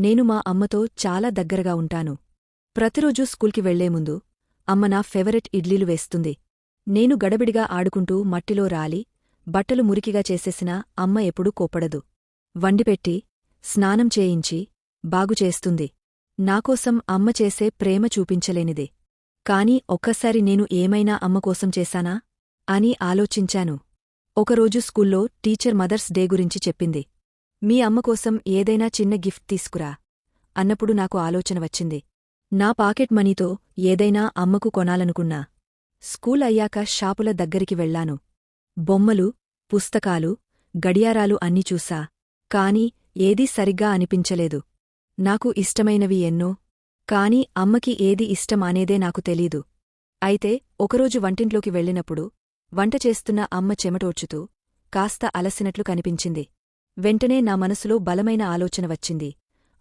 నేను మా అమ్మతో చాలా దగ్గరగా ఉంటాను. ప్రతిరోజూ స్కూల్కి వెళ్ళే ముందు అమ్మ నా ఫేవరెట్ ఇడ్లీలు వేస్తుంది. నేను గడబిడిగా ఆడుకుంటూ మట్టిలో రాలి బట్టలు మురికిగా చేసేసినా అమ్మ ఎప్పుడూ కోప్పడదు. వండిపెట్టి స్నానం చేయించి బాగుచేస్తుంది నాకోసం అమ్మ చేసే ప్రేమ చూపించలేనిదే. కాని ఒక్కసారి నేను ఏమైనా అమ్మకోసం చేశానా? అని ఆలోచించాను. ఒకరోజు స్కూల్లో టీచర్ మదర్స్ డే గురించి చెప్పింది. మీ అమ్మకోసం ఏదైనా చిన్న గిఫ్ట్ తీసుకురా. అన్నప్పుడు నాకు ఆలోచన వచ్చింది. నా పాకెట్ మనీతో ఏదైనా అమ్మకు కొనాలనుకున్నా. స్కూల్ అయ్యాక షాపుల దగ్గరికి వెళ్ళాను బొమ్మలు పుస్తకాలు గడియారాలు అన్నీ చూసా. కాని ఏదీ సరిగ్గా అనిపించలేదు. నాకు ఇష్టమైనవి ఎన్నో. కాని అమ్మకి ఏది ఇష్టం అనేదే నాకు తెలీదు. అయితే ఒకరోజు వంటింట్లోకి వెళ్ళినప్పుడు వంట చేస్తున్న అమ్మ చెమటోడ్చుతూ కాస్త అలసినట్లు కనిపించింది. వెంటనే నా మనసులో బలమైన ఆలోచన వచ్చింది.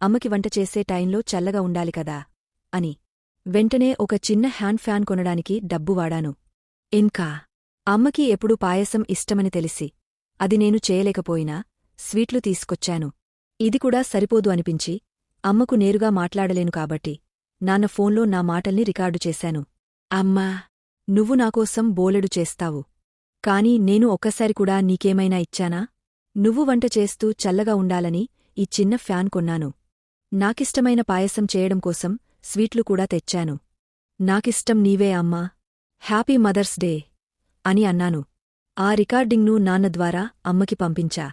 అమ్మకి వంట చేసే టైంలో చల్లగా ఉండాలి కదా అని. వెంటనే ఒక చిన్న హ్యాండ్ ఫ్యాన్ కొనడానికి డబ్బు వాడాను. ఇంకా అమ్మకి ఎప్పుడు పాయసం ఇష్టమని తెలిసి. అది నేను చేయలేకపోయినా స్వీట్లు తీసుకొచ్చాను. ఇది కూడా సరిపోదు అనిపించి అమ్మకు నేరుగా మాట్లాడలేను కాబట్టి నాన్న ఫోన్లో నా మాటల్ని రికార్డు చేశాను. అమ్మా నువ్వు నాకోసం బోలెడు చేస్తావు. కాని నేను ఒక్కసారి కూడా నీకేమైనా ఇచ్చానా? నువ్వు వంట చేస్తూ చల్లగా ఉండాలని ఈ చిన్న ఫ్యాన్ కొన్నాను. నాకిష్టమైన పాయసం చేయడం కోసం స్వీట్లు కూడా తెచ్చాను. నాకిష్టం నీవే అమ్మా. హ్యాపీ మదర్స్ డే అని అన్నాను. ఆ రికార్డింగ్ను నాన్న ద్వారా అమ్మకి పంపించా.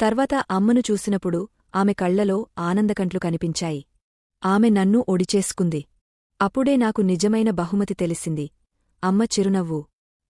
తర్వాత అమ్మను చూసినప్పుడు ఆమె కళ్ళలో ఆనందకంట్లు కనిపించాయి. ఆమె నన్ను ఒడిచేసుకుంది. అప్పుడే నాకు నిజమైన బహుమతి తెలిసింది. అమ్మ చిరునవ్వు.